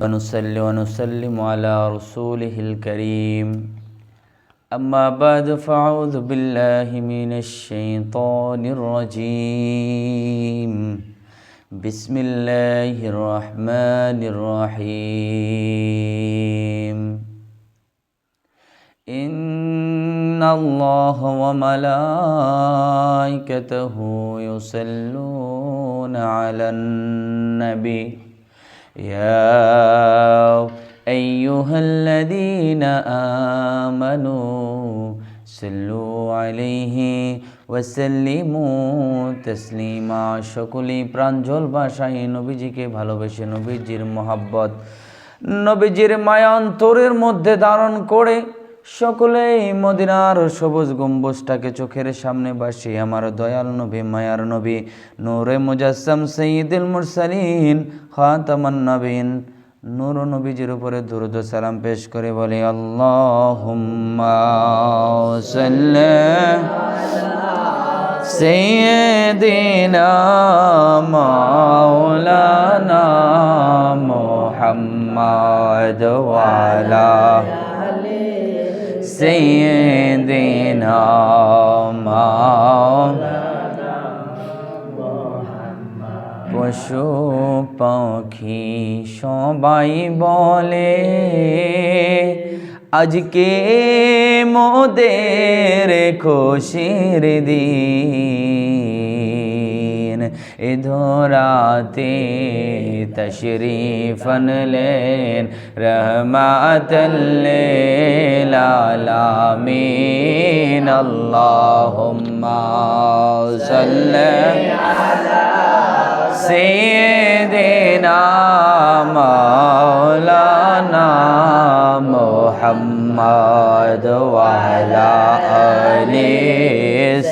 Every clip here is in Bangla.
ونصلي ونسلم على رسوله الكريم. أما بعد فأعوذ بالله من الشيطان الرجيم. بسم الله الرحمن الرحيم. إن الله وملائكته يصلون على النبي. يا أيها الذين آمنوا صلوا عليه وسلموا تسليما সকলেই প্রাঞ্জল ভাষায় নবীজিকে ভালোবেসে নবীজির মোহাব্বত নবীজির মায়া অন্তরের মধ্যে ধারণ করে সকলেই মদিনার সবুজ গম্বুজটাকে চোখের সামনে বাসি। আমার দয়াল নবী, মায়ার নবী, নূরে মুজাসম সঈদুল মুরসালিন, খাতামান নবীন। নূর নবীজির উপরে দুরুদ সালাম পেশ করে বলে, আল্লাহুম্মা সাল্লি সঈদিনা মাওলানা মুহাম্মদ ওয়ালা سيدنا مولانا পশু পাখি সবাই বলে আজকে মোদের খুশির দিন इधोराते तशरीफन लेन रहमातल्लेलामीन अल्लाहुम्मा सल्ले सैयदना मौलाना मोहम्मद वाला अली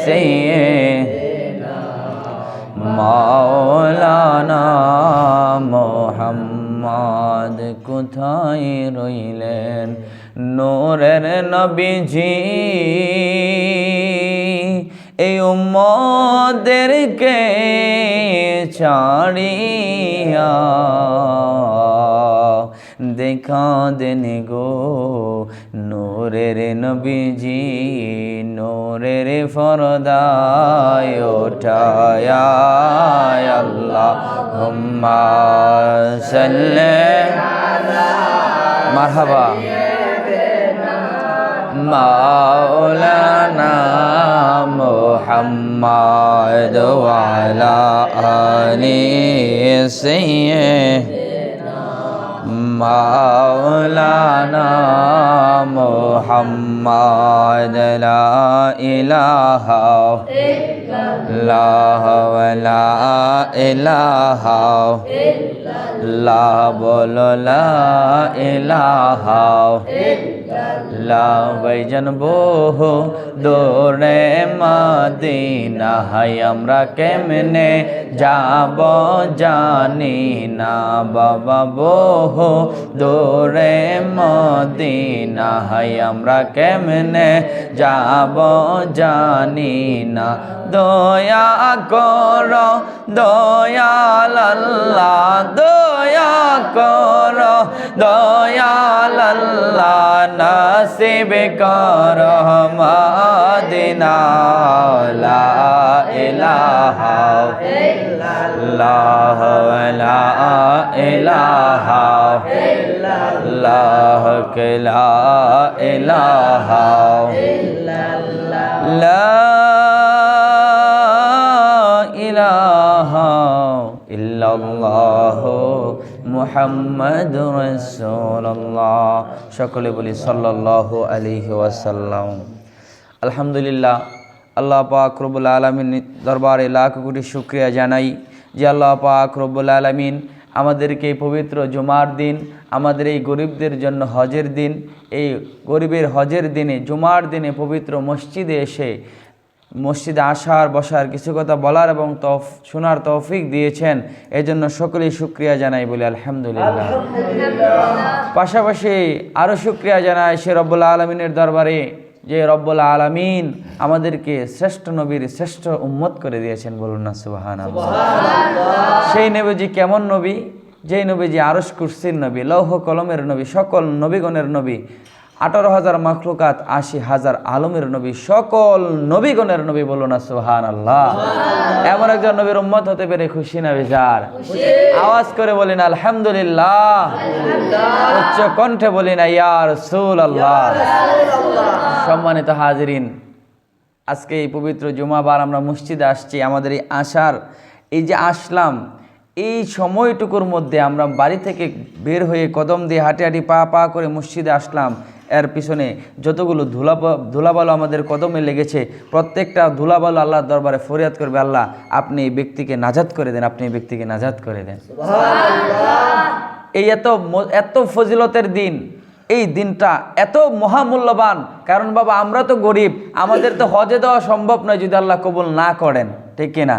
सैयद মাওলানা মোহাম্মদ কোথায় রইলেন? নোরের নবীজি এই উম্মদেরকে ছাড়িয়া কাঁদেন গো। নোরে রে নবীজি নোরে রে ফরদায় ওঠায় আল্লাহ হুম্মা সাল্লে। মারহাবা। মাওলানা মোহাম্মদ ওয়ালা আলী সাইয়্যিদ মাওলানা মোহাম্মদ লা ইলাহা ইল্লাল্লাহ লা ইলাহা ইল্লাল্লাহ বলো লা ইলাহা ইল্লাল্লাহ লাভাইজান বহু দৌড়ে মাদিনা হাই আমরা কেমনে যাব জানি না। বাবা বহু দৌড়ে মদিনা হাই আমরা কেমনে যাব জানি না। দয়া কর, দয়াল আল্লাহ, দয়া কর। নাসিব কর মদিনা লা ইলাহা ইল্লাল্লাহ লা ইলাহা ইল্লাল্লাহ লা ইলাহা লা ইলাহা ইল্লাল্লাহ। মুহাম্মদ রাসূলুল্লাহ। সকলে বলি সাল্লাল্লাহু আলাইহি ওয়াসাল্লাম। আলহামদুলিল্লাহ, আল্লাহ পাক রব্বুল আলামিন দরবারে লাখ কোটি শুকরিয়া জানাই যে আল্লাহ পাক রব্বুল আলামিন আমাদেরকে এই পবিত্র জুমার দিন, আমাদের এই গরিবদের জন্য হজের দিন, এই গরিবের হজের দিনে, জুমার দিনে পবিত্র মসজিদে এসে মসজিদে আসার বসার কিছু কথা বলার এবং তফ শোনার তৌফিক দিয়েছেন। এজন্য সকলেই শুক্রিয়া জানাই বলে আলহামদুলিল্লাহ। পাশাপাশি আরও শুক্রিয়া জানাই সে রব্বুল আলমিনের দরবারে যে রব্বুল আলমিন আমাদেরকে শ্রেষ্ঠ নবীর শ্রেষ্ঠ উম্মত করে দিয়েছেন বলুন না সুবাহান সেই নবীজি কেমন নবী? যেই নবীজি আরস কুরসির নবী লৌহ কলমের নবী সকল নবীগণের নবী আঠারো হাজার মাখলুকাত আশি হাজার আলমের নবী সকল নবীগণের নবী বলুন না সুহান আল্লাহ এমন একজন নবীর উম্মত হতে পেরে খুশি না বেজার? আওয়াজ করে বলেন আলহামদুলিল্লাহ। উচ্চ কণ্ঠে বলি না ইয়ার সুল আল্লাহ সম্মানিত হাজরিন আজকে এই পবিত্র জুমাবার আমরা মসজিদে আসছি। আমাদের এই আসার এই যে আসলাম এই সময়টুকুর মধ্যে আমরা বাড়ি থেকে বের হয়ে কদম দিয়ে হাঁটি হাঁটি পা পা করে মসজিদে আসলাম। এর পিছনে যতগুলো ধুলা ধুলাবালো আমাদের কদমে লেগেছে প্রত্যেকটা ধুলাবালো আল্লাহর দরবারে ফরিয়াদ করবে আল্লাহ আপনি এই ব্যক্তিকে নাজাদ করে দেন আপনি এই ব্যক্তিকে নাজাদ করে দেন। এই এত এত ফজিলতের দিন এই দিনটা এত মহামূল্যবান। কারণ বাবা আমরা তো গরিব আমাদের তো হজে দেওয়া সম্ভব নয় যদি আল্লাহ কবুল না করেন। ঠিক কিনা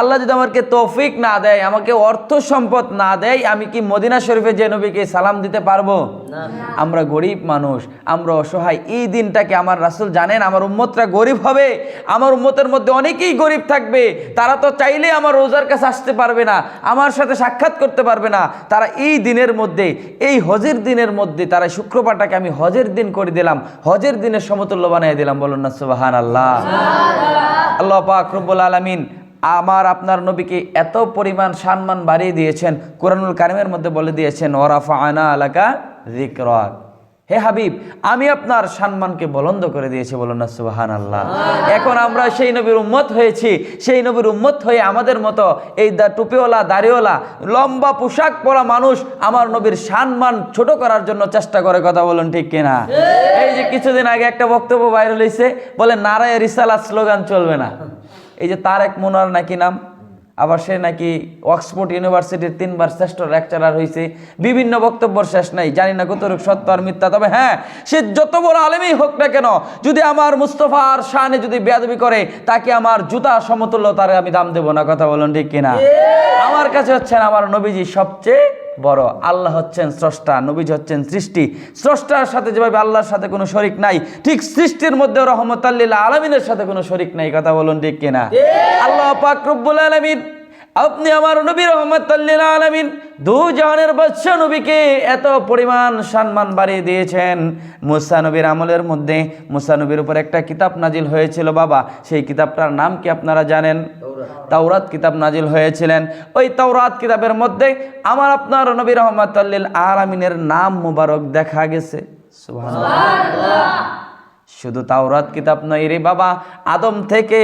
আল্লাহ যদি আমাকে তৌফিক না দেয় আমাকে অর্থ সম্পদ না দেয় আমি কি মদিনা শরীফে যে নবীকে সালাম দিতে পারব? আমরা গরিব মানুষ আমরা অসহায়। এই দিনটাকে আমার রাসূল জানেন আমার উম্মতরা গরিব হবে। আমার উম্মতের মধ্যে অনেকেই গরিব থাকবে। তারা তো চাইলে আমার রোজার কাছে আসতে পারবে না আমার সাথে সাক্ষাৎ করতে পারবে না। তারা এই দিনের মধ্যে এই হজের দিনের মধ্যে তারা শুক্রবারটাকে আমি হজের দিন করে দিলাম। হজের দিনের সমতুল্য বানিয়ে দিলাম। বলুন না সুবাহান আল্লাহ আল্লাহ পাক রব্বুল আলমিন আমার আপনার নবীকে এত পরিমাণ সম্মান বাড়িয়ে দিয়েছেন, কোরআনুল কারিমের মধ্যে বলে দিয়েছেন ওরাফা আনা আলাকা জিক্রাক হে হাবিব আমি আপনার সম্মানকে বলন্দ করে দিয়েছি বলুন না সুবাহান আল্লাহ এখন আমরা সেই নবীর উম্মত হয়েছি সেই নবীর উম্মত হয়ে আমাদের মতো এই দা টুপিওয়ালা দাড়িওয়ালা লম্বা পোশাক পরা মানুষ আমার নবীর সম্মান ছোট করার জন্য চেষ্টা করে কথা বলুন ঠিক কিনা? এই যে কিছুদিন আগে একটা বক্তব্য ভাইরাল হয়েছে বলে নারায় রিসালা স্লোগান চলবে না। এই যে তারেক মোনার নাকি নাম? আবার সে নাকি অক্সফোর্ড ইউনিভার্সিটির তিনবার শ্রেষ্ঠ লেকচারার হয়েছে বিভিন্ন বক্তব্যর শেষ নাই। জানি না কতটুকু সত্য আর মিথ্যা তবে হ্যাঁ সে যত বড় আলেমই হোক না কেন যদি আমার মুস্তফার শানে যদি বেয়াদবি করে তাকে আমার জুতা সমতুল্য তার আমি দাম দেবো না কথা বলুন ঠিক কিনা? আমার কাছে হচ্ছেন আমার নবীজি সবচেয়ে বড়। আল্লাহ হচ্ছেন স্রষ্টা নবীজ হচ্ছেন সৃষ্টি। স্রষ্টার সাথে যেভাবে আল্লাহর সাথে কোনো শরিক নাই ঠিক সৃষ্টির মধ্যে রহমত আল্লাহ আলমিনের সাথে কোনো শরিক নাই কথা বলুন ঠিক কিনা? আল্লাহ পাকরুবুল আলমিন আপনি আমার নবী রহমত আলমিন দু জাহানের বাদশাহ নবীকে এত পরিমাণ সম্মান বাড়িয়ে দিয়েছেন। মুসা নবীর আমলের মধ্যে মুসা নবীর উপর একটা কিতাব নাজিল হয়েছিল বাবা সেই কিতাবটার নাম কি আপনারা জানেন? তাওরাত। কিতাব নাজিল হয়েছিলেন। ওই তাওরাত কিতাবের মধ্যে আমার আপনার নবী রহমত আলমিনের নাম মুবারক দেখা গেছে। সুবহানাল্লাহ। শুধু তাওরাত কিতাব নয় রে বাবা, আদম থেকে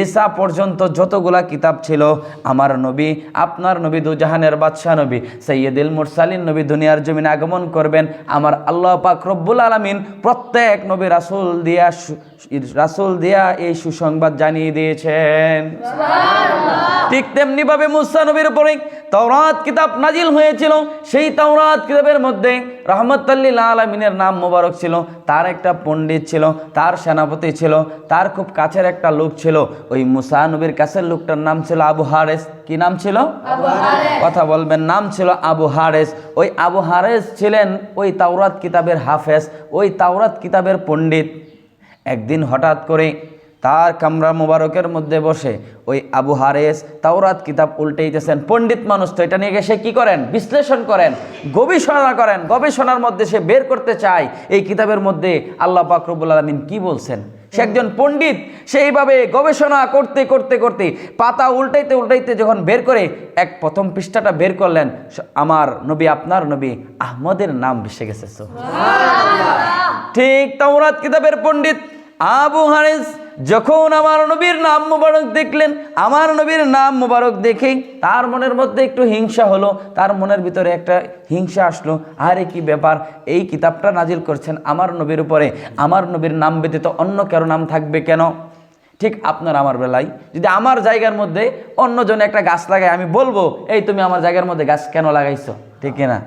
ঈসা পর্যন্ত যতগুলা কিতাব ছিল, আমার নবী, আপনার নবী দুজাহানের বাদশাহ নবী, সৈয়দুল মুরসালিন নবী দুনিয়ার জমিনে আগমন করবেন, আমার আল্লাহ পাক রব্বুল আলমিন প্রত্যেক নবী রাসুল দিয়া রাসূল দিয়া এই সুসংবাদ জানিয়ে দিয়েছেন। ঠিক তেমনি ভাবে মুসা নবীর উপরে তাওরাত কিতাব নাজিল হয়েছিল সেই তাওরাত কিতাবের মধ্যে রহমতাল্লিল আলমিনের নাম মোবারক ছিল তার একটা পণ্ডিত ছিল তার সেনাপতি ছিল তার খুব কাছের একটা লোক ছিল ওই মুসা নবীর কাছের লোকটার নাম ছিল আবু হারেস। কি নাম ছিল? কথা বলবেন নাম ছিল আবু হারেস। ওই আবু হারেস ছিলেন ওই তাওরাত কিতাবের হাফেজ ওই তাওরাত কিতাবের পণ্ডিত। একদিন হঠাৎ করে তার কামরা মুবারকের মধ্যে বসে ওই আবু হারেস তাওরাত কিতাব উল্টেইতেছেন, পণ্ডিত মানুষ তো এটা নিয়ে গিয়ে সে কী করেন? বিশ্লেষণ করেন, গবেষণা করেন, গবেষণার মধ্যে সে বের করতে চায়। এই কিতাবের মধ্যে আল্লাহ পাকরবুল আলমিন কি বলছেন? সে একজন পণ্ডিত সেইভাবে গবেষণা করতে করতে করতে পাতা উল্টাইতে উল্টাইতে যখন বের করে এক প্রথম পৃষ্ঠাটা বের করলেন আমার নবী আপনার নবী আহমদের নাম ভেসে গেছে। ঠিক তাওরাত কিতাবের পণ্ডিত আবু হারেস যখন আমার নবীর নাম মোবারক দেখলেন, আমার নবীর নাম মোবারক দেখে তার মনের মধ্যে একটু হিংসা হলো, তার মনের ভিতরে একটা হিংসা আসলো, আরে কি ব্যাপার, এই কিতাবটা নাজিল করছেন আমার নবীর উপরে, আমার নবীর নাম ব্যতীত অন্য কারও নাম থাকবে কেন? ঠিক আপনার আমার বেলায়। যদি আমার জায়গার মধ্যে অন্যজন একটা গাছ লাগায় আমি বলব এই তুমি আমার জায়গার মধ্যে গাছ কেন লাগাইছো? ঠিক না?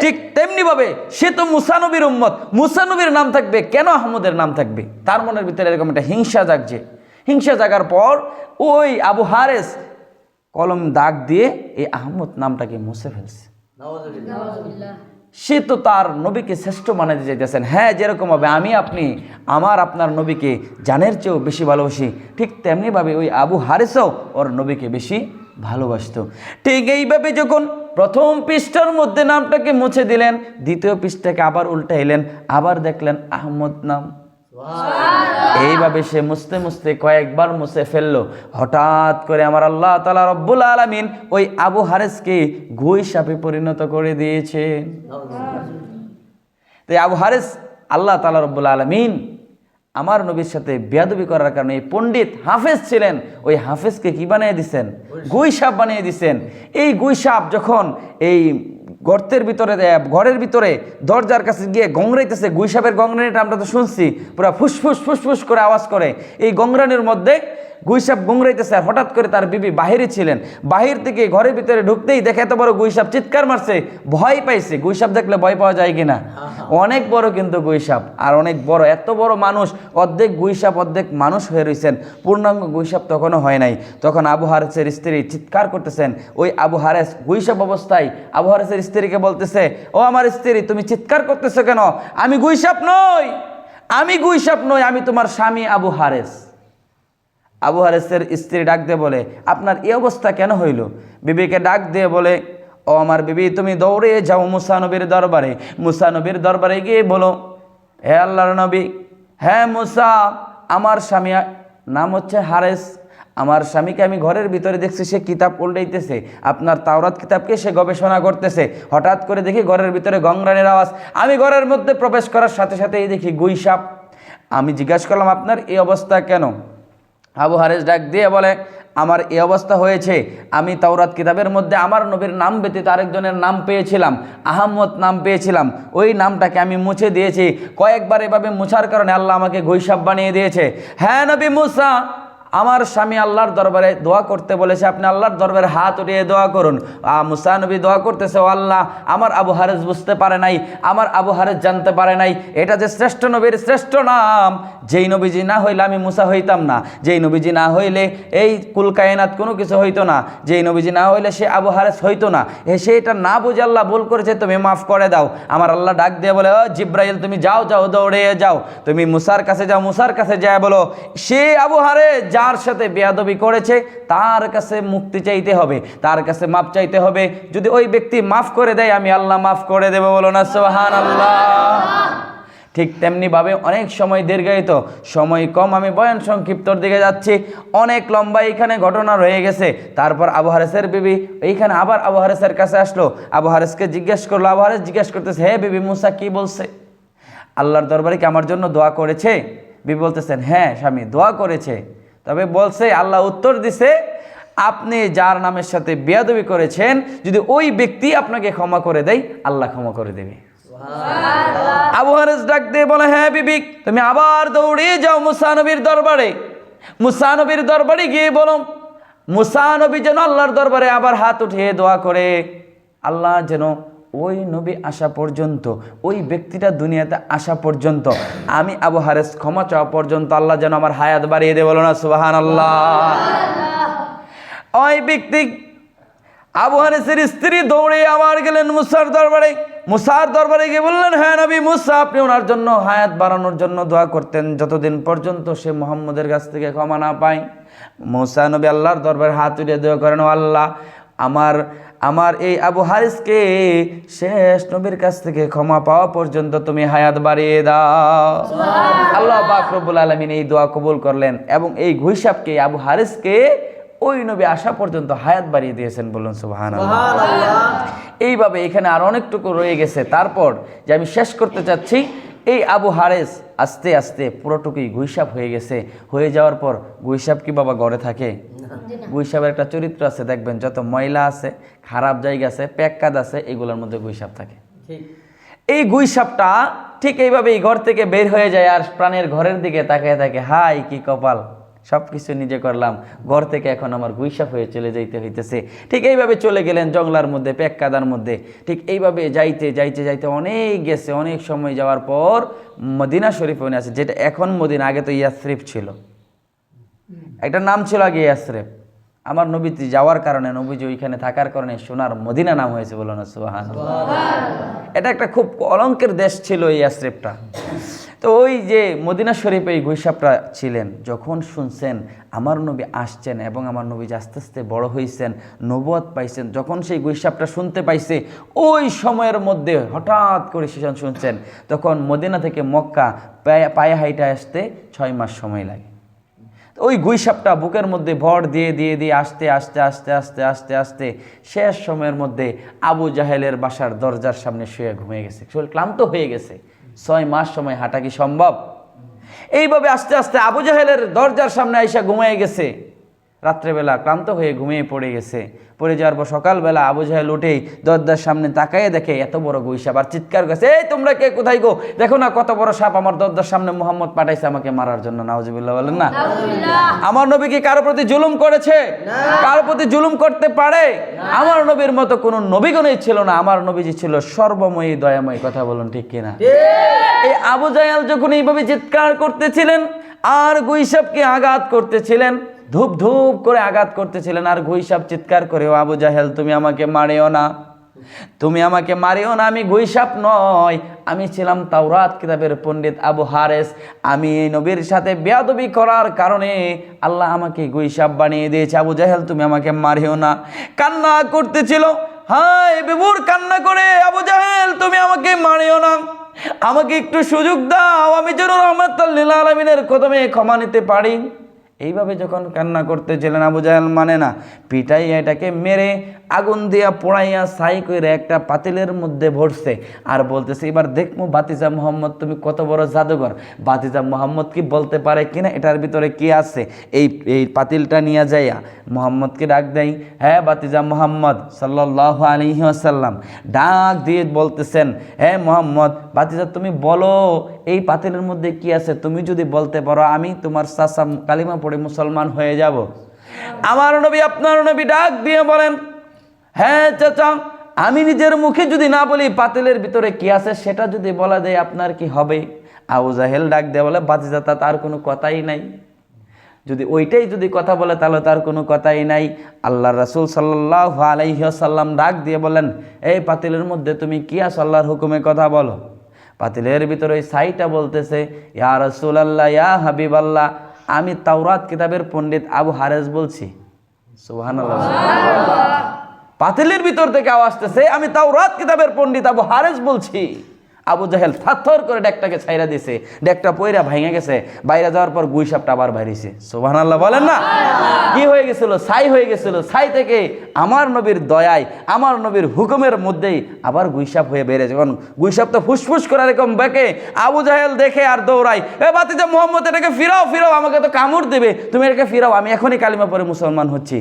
ঠিক। তেমনি ভাবে সে তো মুসানবীর উম্মত। মুসানবীর নাম থাকবে কেন আহমদের নাম থাকবে? তার মনের ভিতরে এরকম একটা হিংসা জাগছে। হিংসা জাগার পর ওই আবু হারেস কলম দাগ দিয়ে এই আহমদ নামটাকে মুছে ফেলছে। সে তো তার নবীকে শ্রেষ্ঠ মানাতে চাইতেছেন। হ্যাঁ যেরকম হবে, আমি আপনি, আমার আপনার নবীকে জানের চেয়েও বেশি ভালোবাসি। ঠিক তেমনিভাবে ওই আবু হারেসও ওর নবীকে বেশি ভালোবাসত। ঠিক এইভাবে যখন প্রথম পৃষ্ঠার মধ্যে নামটাকে মুছে দিলেন, দ্বিতীয় পৃষ্ঠাকে আবার উল্টাইলেন, আবার দেখলেন আহমদ নাম। এইভাবে সে মুছতে মুছতে কয়েকবার মুছে ফেলল। হঠাৎ করে আমার আল্লাহ তালা রব্বুল আলমিন ওই আবু হারেসকে ঘুই সাপে পরিণত করে দিয়েছে। তো এই আবু হারেস আল্লাহ তালা রব্বুল আলমিন আমার নবীর সাথে বেয়াদবি করার কারণে এই পণ্ডিত হাফেজ ছিলেন ওই হাফেজকে কি বানিয়ে দিছেন? গুই সাপ। বানিয়ে দিছেন। এই গুই সাপ যখন এই গর্তের ভিতরে ঘরের ভিতরে দরজার কাছে গিয়ে গংরাইতেছে গুই সাপের গংরানিটা আমরা তো শুনছি। পুরো ফুসফুস ফুসফুস করে আওয়াজ করে। এই গংরানির মধ্যে গুইসাপ গুংরাইতেছে আর হঠাৎ করে তার বিবি বাহিরে ছিলেন। বাহির থেকে ঘরের ভিতরে ঢুকতেই দেখে এত বড় গুইসাপ চিৎকার মারছে ভয় পাইছে। গুইসাপ দেখলে ভয় পাওয়া যায় কিনা? অনেক বড় কিন্তু গুইসাপ আর অনেক বড় এত বড় মানুষ অর্ধেক গুইসাপ অর্ধেক মানুষ হয়ে রয়েছেন পূর্ণাঙ্গ গুইসাপ তখনও হয় নাই। তখন আবু হারেসের স্ত্রী চিৎকার করতেছেন ওই আবু হারেস গুইসাপ অবস্থায় আবু হারেসের স্ত্রীকে বলতেছে, ও আমার স্ত্রী, তুমি চিৎকার করতেছো কেন? আমি গুইসাপ নই। আমি গুইসাপ নই, আমি তোমার স্বামী আবু হারেস। আবু হারেসের স্ত্রী ডাক দিয়ে বলে, আপনার এই অবস্থা কেন হইল? বিবিকে ডাক দিয়ে বলে, ও আমার বিবি, তুমি দৌড়ে যাও মুসা নবীর দরবারে। মুসা নবীর দরবারে গিয়ে বলো, হে আল্লাহর নবী হ্যাঁ মুসা, আমার স্বামী, নাম হচ্ছে হারেস। আমার স্বামীকে আমি ঘরের ভিতরে দেখছি, সে কিতাব উল্টাইতেছে। আপনার তাওরাত কিতাবকে সে গবেষণা করতেছে। হঠাৎ করে দেখি ঘরের ভিতরে গংরানের আওয়াজ। আমি ঘরের মধ্যে প্রবেশ করার সাথে সাথেই দেখি গুইসাপ আমি জিজ্ঞাসা করলাম, আপনার এই অবস্থা কেন? আবু হারেস ডাক দিয়ে বলে, আমার এই অবস্থা হয়েছে। আমি তাওরাত কিতাবের মধ্যে আমার নবীর নাম ব্যতীত আরেকজনের নাম পেয়েছিলাম। আহম্মদ নাম পেয়েছিলাম। ওই নামটাকে আমি মুছে দিয়েছি। কয়েকবার এভাবে মুছার কারণে আল্লাহ আমাকে গৈসাব বানিয়ে দিয়েছে। হ্যাঁ নবী মুসা আমার স্বামী আল্লাহর দরবারে দোয়া করতে বলেছে, আপনি আল্লাহর দরবারে হাত উঠিয়ে দোয়া করুন। আ, মুসা নবী দোয়া করতেছে, ও আল্লাহ, আমার আবু হারেস বুঝতে পারে নাই, আমার আবু হারেস জানতে পারে নাই, এটা যে শ্রেষ্ঠ নবীর শ্রেষ্ঠ নাম, যেই নবীজি না হইলে আমি মুসা হইতাম না, যেই নবীজি না হইলে এই কুল কায়নাত কোনো কিছু হইতো না, যেই নবীজি না হইলে সে আবু হারেস হইতো না সে এটা না বুঝে আল্লাহ ভুল করেছে, তুমি মাফ করে দাও। আমার আল্লাহ ডাক দিয়ে বলে, ও জিব্রাইল, তুমি যাও যাও দৌড়ে যাও, তুমি মুসার কাছে যাও, মুসার কাছে যায় বলো, সে আবু হারে যার সাথে বেয়াদবি করেছে, তার কাছে মুক্তি চাইতে হবে, তার কাছে মাফ চাইতে হবে। যদি ওই ব্যক্তি মাফ করে দেয়, আমি আল্লাহ মাফ করে দেবো, বলো না সোহান আল্লাহ ঠিক তেমনিভাবে অনেক সময় দীর্ঘায়িত, সময় কম, আমি বয়ান সংক্ষিপ্তর দিকে যাচ্ছি। অনেক লম্বা এখানে ঘটনা রয়ে গেছে। তারপর আবু হারেসের বিবি, এইখানে আবার আবু হারেসের কাছে আসলো। আবু হারেসকে জিজ্ঞেস করল, আবু হারেস জিজ্ঞেস করতেছে, হে বিবি, মুসা কি বলছে? আল্লাহর দরবারে কি আমার জন্য দোয়া করেছে? বিবি বলতেছেন হ্যাঁ স্বামী, দোয়া করেছে। তবে বলছে আল্লাহ উত্তর দিছে আপনি যার নামের সাথে বেয়াদবি করেছেন যদি ওই ব্যক্তি আপনাকে ক্ষমা করে দেয় আল্লাহ ক্ষমা করে দেবে। আবু হারেস ডাক দিয়ে বলে হ্যাঁ বিবি তুমি আবার দৌড়ে যাও মুসানবীর দরবারে। মুসানবীর দরবারে গিয়ে বলো মুসানবী যেন আল্লাহর দরবারে আবার হাত উঠিয়ে দোয়া করে। আল্লাহ যেন ওই নবী আসা পর্যন্ত, ওই ব্যক্তিটা দুনিয়াতে আসা পর্যন্ত, আমি আবু হারেস ক্ষমা চাওয়া পর্যন্ত আল্লাহ যেন আমার হায়াত বাড়িয়ে দে বলো না সুবাহান আল্লাহ ওই ব্যক্তি আবু হারেসের স্ত্রী দৌড়ে আবার গেলেন মুসার দরবারে। মুসার দরবারে গিয়ে বললেন হ্যাঁ নবী মুসা, আপনি ওনার জন্য হায়াত বাড়ানোর জন্য দোয়া করতেন। যতদিন পর্যন্ত সে মোহাম্মদের কাছ থেকে ক্ষমা না পায়। মুসা নবী আল্লাহর দরবারে হাত উঠিয়ে দোয়া করেন আল্লাহ, আমার আমার এই আবু হারিসকে শেষ নবীর কাছ থেকে ক্ষমা পাওয়া পর্যন্ত তুমি হায়াত বাড়িয়ে দাও। আল্লাহ বাকরবুল আলমিন এই দোয়া কবুল করলেন এবং এই ঘুইসাবকে আবু হারিসকে ওই নবী আসা পর্যন্ত হায়াত বাড়িয়ে দিয়েছেন বলুন সুবাহান এইভাবে এখানে আর অনেকটুকু রয়ে গেছে। তারপর যে আমি শেষ করতে চাচ্ছি এই আবু হারেস আস্তে আস্তে পুরোটুকুই গুইসাপ হয়ে গেছে। হয়ে যাওয়ার পর গুইসাপ কি বাবা গড়ে থাকে? গুইসাপের একটা চরিত্র আছে দেখবেন যত ময়লা আছে খারাপ জায়গা আছে প্যাক্কাদ আছে এগুলোর মধ্যে গুইসাপ থাকে। এই গুইসাপটা ঠিক এইভাবে এই ঘর থেকে বের হয়ে যায় আর প্রাণের ঘরের দিকে তাকিয়ে থাকে হাই কি কপাল। সব কিছু নিজে করলাম ঘর থেকে এখন আমার গুইসাপ হয়ে চলে যাইতে হইতেছে। ঠিক এইভাবে চলে গেলেন জংলার মধ্যে প্যাক্কাদার মধ্যে। ঠিক এইভাবে যাইতে যাইতে যাইতে অনেক গেছে অনেক সময় যাওয়ার পর মদিনা শরীফ উনি আছে যেটা এখন মদিনা আগে তো ইয়াসরিফ ছিল। একটা নাম ছিল আগে ইয়াসরেফ। আমার নবীতে যাওয়ার কারণে নবীজি ওইখানে থাকার কারণে সোনার মদিনা নাম হয়েছে বলো না সুবাহান এটা একটা খুব অলঙ্কের দেশ ছিল এই ইয়াসরেফটা। তো ওই যে মদিনা শরীফে এই গৈসাবরা ছিলেন যখন শুনছেন আমার নবী আসছেন এবং আমার নবী যে আস্তে আস্তে বড় হয়েছেন নবদ পাইছেন যখন সেই গৈসাবটা শুনতে পাইছে ওই সময়ের মধ্যে হঠাৎ করে সেজন শুনছেন তখন মদিনা থেকে মক্কা পায়ে পায়ে হাইটা আসতে ছয় মাস সময় লাগে। ওই গুইসাপটা বুকের মধ্যে ভর দিয়ে দিয়ে দিয়ে আস্তে আস্তে আস্তে আস্তে আস্তে আস্তে শেষ সময়ের মধ্যে আবু জাহেলের বাসার দরজার সামনে শুয়ে ঘুমিয়ে গেছে। শরীর ক্লান্ত হয়ে গেছে। ছয় মাস সময় হাঁটা কি সম্ভব? এইভাবে আস্তে আস্তে আবু জাহেলের দরজার সামনে আইসা ঘুমিয়ে গেছে। রাত্রেবেলা ক্লান্ত হয়ে ঘুমিয়ে পড়ে গেছে। পড়ে যাওয়ার পর সকালবেলা আবু জাহেল উঠেই দরজার সামনে তাকাইয়ে দেখে এত বড় গুইসাপ আর চিৎকার গেছে এই তোমরা কে? কোথায় গো? দেখো না কত বড় সাপ আমার দরজার সামনে মোহাম্মদ পাঠাইছে আমাকে মারার জন্য। নাউজুবিল্লাহ বলেন না? আমার নবী কি কারও প্রতি জুলুম করেছে? কারও প্রতি জুলুম করতে পারে? আমার নবীর মতো কোনো নবীগণই ছিল না। আমার নবীজি ছিল সর্বময়ী দয়াময়ী। কথা বলুন ঠিক কিনা? এই আবু জায়াল যখন এইভাবে চিৎকার করতেছিলেন আর গুইসাবকে আঘাত করতেছিলেন ধূপ ধূপ করে আঘাত করতেছিলেন আর গুইসাব চিৎকার করে "ও আবু জাহেল, তুমি আমাকে মারিও না। তুমি আমাকে মারিও না, আমি গুইসাপ নয় আমি ছিলাম তাওরাত কিতাবের পণ্ডিত আবু হারেস। আমি এই নবীর সাথে বেয়াদবি করার কারণে আল্লাহ আমাকে গুইসাপ বানিয়ে দিয়েছে। আবু জাহেল, তুমি আমাকে মারিও না। কান্না করতেছিল। হায় বিভুর কান্না করে, আবু জাহেল, তুমি আমাকে মারিও না। আমাকে একটু সুযোগ দাও। আমি যেন রহমতুল্লিল আলমিনের কদমে ক্ষমা নিতে পারি। এইভাবে যখন কান্না করতে করতেছিলেন আবু জাহেল মানে না পিটাই এটাকে মেরে আগুন দিয়া পোড়াইয়া ছাই করে একটা পাতিলের মধ্যে ভরছে। আর বলতেছে, এবার দেখব বাতিজা মোহাম্মদ, তুমি কত বড় জাদুঘর। বাতিজা মোহাম্মদ কি বলতে পারে কিনা এটার ভিতরে কি আছে? এই এই পাতিলটা নিয়ে যাইয়া মোহাম্মদকে ডাক দেয় হ্যাঁ বাতিজা মোহাম্মদ সাল্লাহ আলহি আসাল্লাম ডাক দিয়ে বলতেছেন হ্যাঁ মোহাম্মদ, বাতিজা তুমি বলো, এই পাতিলের মধ্যে কি আছে? তুমি যদি বলতে পারো, আমি তোমার চাচা কালিমা পড়ে মুসলমান হয়ে যাব। আমার নবী, আপনার নবী ডাক দিয়ে বলেন হ্যাঁ চাচা, আমি নিজের মুখে যদি না বলি পাতিলের ভিতরে কি আছে সেটা যদি বলা যায় আপনার কি হবে? আবু জাহেল ডাক দিয়ে বলে বাতিজাতা তার কোনো কথাই নাই। যদি ওইটাই যদি কথা বলে, তাহলে তার কোনো কথাই নাই। আল্লাহ রাসুল সাল্লাহ আলাইসাল্লাম ডাক দিয়ে বলেন, এই পাতিলের মধ্যে তুমি কি আছো? আল্লাহর হুকুমে কথা বলো। পাতিলের ভিতরে ওই সাইটা বলতেছে, ইয়া রসুল আল্লাহ ইয়া হাবিব আল্লাহ আমি তাওরাত কিতাবের পণ্ডিত আবু হারেস বলছি। সুহান পাতিলের ভিতর থেকে আওয়াজ আসতেছে, আমি তাওরাত কিতাবের পণ্ডিত আবু হারেস বলছি। আবু জাহেল থাথর করে ডেকটাকে ছাইরা দিছে, ডেকটা পয়রা ভেঙে গেছে, বাইরে যাওয়ার পর গুই সাপটা আবার বাইরেছে। সোহান আল্লাহ বলেন না? কি হয়ে গেছিল? ছাই হয়ে গেছিল। ছাই থেকে আমার নবীর দয়ায়, আমার নবীর হুকুমের মধ্যেই আবার গুইসাপ হয়ে বেড়েছে। কারণ গুইসাপ তো ফুসফুস করে এরকম বেঁকে, আবু জাহেল দেখে আর দৌড়াই এ বাতিজা মোহাম্মদ, এটাকে ফিরাও ফিরাও, আমাকে তো কামড় দেবে, তুমি এটাকে ফিরাও, আমি এখনই কালিমা পরে মুসলমান হচ্ছি।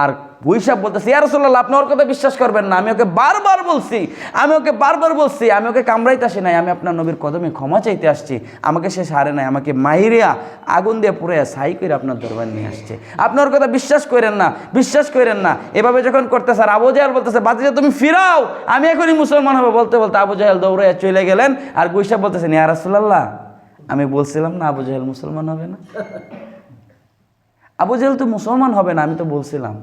আর বৈশাখ বলতেছে ইয়ারসোল্লাহ আপনি ওর কথা বিশ্বাস করবেন না। আমি ওকে বারবার বলছি, আমি ওকে বারবার বলছি, আমি ওকে কামড়াইতে আসি নাই, আমি আপনার নবীর কদমে ক্ষমা চাইতে আসছি। আমাকে সে সারে নাই, আমাকে মাহিরিয়া আগুন দিয়ে পুড়ে সাই করে আপনার দরবার নিয়ে আসছে। আপনার কথা বিশ্বাস করেন না, বিশ্বাস করেন না। এভাবে যখন করতেছে, আর আবু জাহেল বলতেছে বাতিজা তুমি ফিরাও, আমি এখনই মুসলমান হবে। বলতে বলতে আবু জাহেল দৌড়ে চলে গেলেন, আর বৈশাখ বলতেছেন, ইয়া রাসুল্লাহ আমি বলছিলাম না আবু জাহেল মুসলমান হবে না। আবু জাহেল তো মুসলমান হবে না আমি তো বলছিলাম।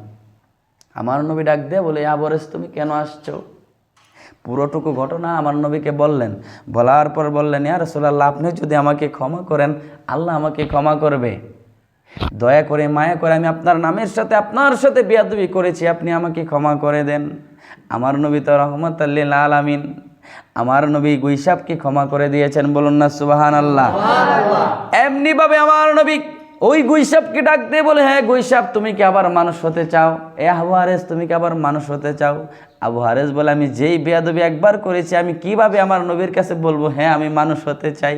আমার নবী ডাক দিয়ে বলে আবরেস তুমি কেন আসছো? পুরোটুকু ঘটনা আমার নবীকে বললেন। বলার পর বললেন ইয়া রসোল্লাহ আপনি যদি আমাকে ক্ষমা করেন আল্লাহ আমাকে ক্ষমা করবে। দয়া করে মায়া করে আমি আপনার নামের সাথে আপনার সাথে বিয়াদবি করেছি আপনি আমাকে ক্ষমা করে দেন। আমার নবী তো রহমত আল্লিল আলামিন। আমার নবী গুইসাবকে ক্ষমা করে দিয়েছেন বলুন না সুবাহান আল্লাহ এমনিভাবে আমার নবী ওই গুইসাবকে ডাক দিয়ে বলে হ্যাঁ গুইসাব তুমি কি আবার মানুষ হতে চাও? এ আবু হারেস, তুমি কি আবার মানুষ হতে চাও? আবু হারেস বলে, আমি যেই বেয়াদবি একবার করেছি, আমি কীভাবে আমার নবীর কাছে বলব হ্যাঁ আমি মানুষ হতে চাই?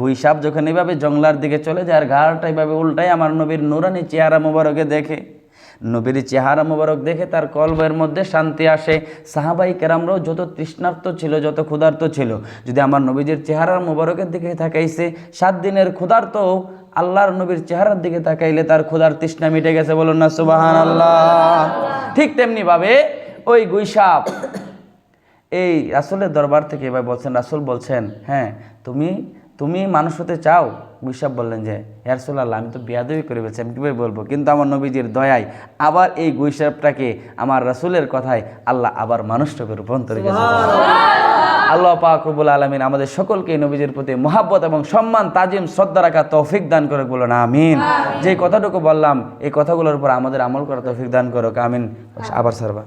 গুইসাব যখন এইভাবে জংলার দিকে চলে যায়, আর ঘাড়টা এইভাবে উল্টায়, আমার নবীর নুরানি চেহারা মোবারকে দেখে। নবীর চেহারা মোবারক দেখে তার কলবের মধ্যে শান্তি আসে। সাহাবাই কেরামরাও যত তৃষ্ণার্ত ছিল, যত ক্ষুধার্ত ছিল, যদি আমার নবীজির চেহারার মোবারকের দিকে থাকাইছে সাত দিনের ক্ষুধার্ত আল্লাহর নবীর চেহারার দিকে তাকাইলে তার ক্ষুধার তৃষ্ণা মিটে গেছে বলুন না সুবাহান আল্লাহ ঠিক তেমনি ভাবে ওই গুইসাপ এই রাসুলের দরবার থেকে এবার বলছেন, রাসুল বলছেন হ্যাঁ তুমি তুমি মানুষ হতে চাও? গুইসাব বললেন যে ইয়ারসুল্লাহ আমি তো বিয়াদবি করে ফেলছি, আমি কীভাবে বলব? কিন্তু আমার নবীজির দয়ায় আবার এই গুইসাবটাকে আমার রাসুলের কথায় আল্লাহ আবার মানুষটাকে রূপান্তর করেছে। আল্লাহ পাক রব্বুল আলমিন আমাদের সকলকে নবীজের প্রতি মহাব্বত এবং সম্মান তাজিম শ্রদ্ধা রাখা তৌফিক দান করে বলো না আমিন। যে কথাটুকু বললাম এই কথাগুলোর উপর আমাদের আমল করা তৌফিক দান করো আমিন। আবার সারবা।